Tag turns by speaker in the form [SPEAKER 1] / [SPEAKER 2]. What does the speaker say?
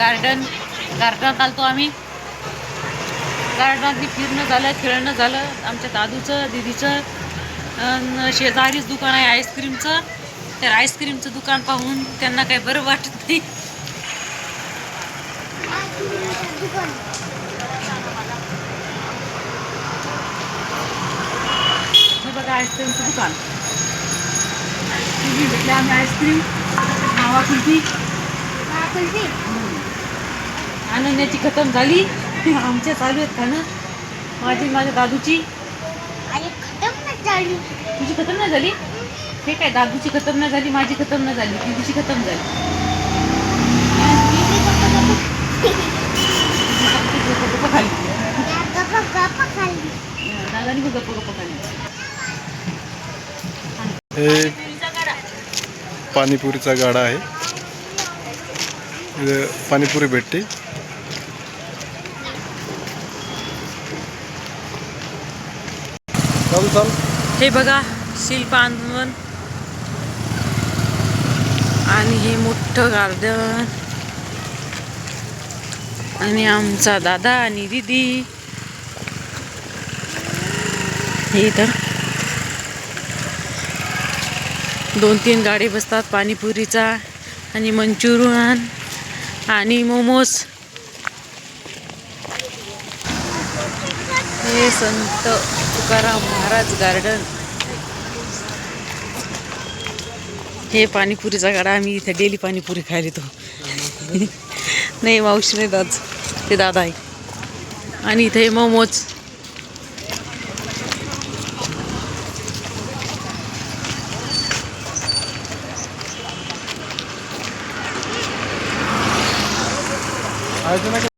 [SPEAKER 1] Garden गार्डनात आलतो आम्ही. गार्डनात फिरणं झालं खेळणं झालं आमच्या दादूचं दिदीचं शेजारीच दुकान आहे आईस्क्रीमचं तर आईस्क्रीमचं दुकान पाहून त्यांना काही बरं वाटत नाही. बघा आईस्क्रीमचं दुकान. तुम्ही भेटले आम्ही आईस्क्रीम मावा कुल्फी. आणण्याची खतम झाली. आमच्या चालू आहेत खाणं माझी माझ्या दादूची. तुझी खतम नाही झाली? हे काय दादूची खतम नाही झाली माझी खतम नाही झाली दिदीची खतम झाली. गप्प गप्प खाली दादानी पण गप्प गप्प खाली
[SPEAKER 2] हे पाणीपुरीचा गाडा आहे. पाणीपुरी भेटते चालू चाल
[SPEAKER 1] हे बघा शिल्प आंदोलन आणि हे मोठं गार्डन. आणि आमचा दादा आणि दीदी. हे इथं. दोन तीन गाडी बसतात पाणीपुरीचा आणि मंचुरियन आणि मोमोज. हे संत तुकाराम महाराज गार्डन हे पाणीपुरीचा गाडा आम्ही इथे डेली पाणीपुरी खायला येतो. नाही मावशी नाही दाद ते दादा आहे आणि इथे मोमोज.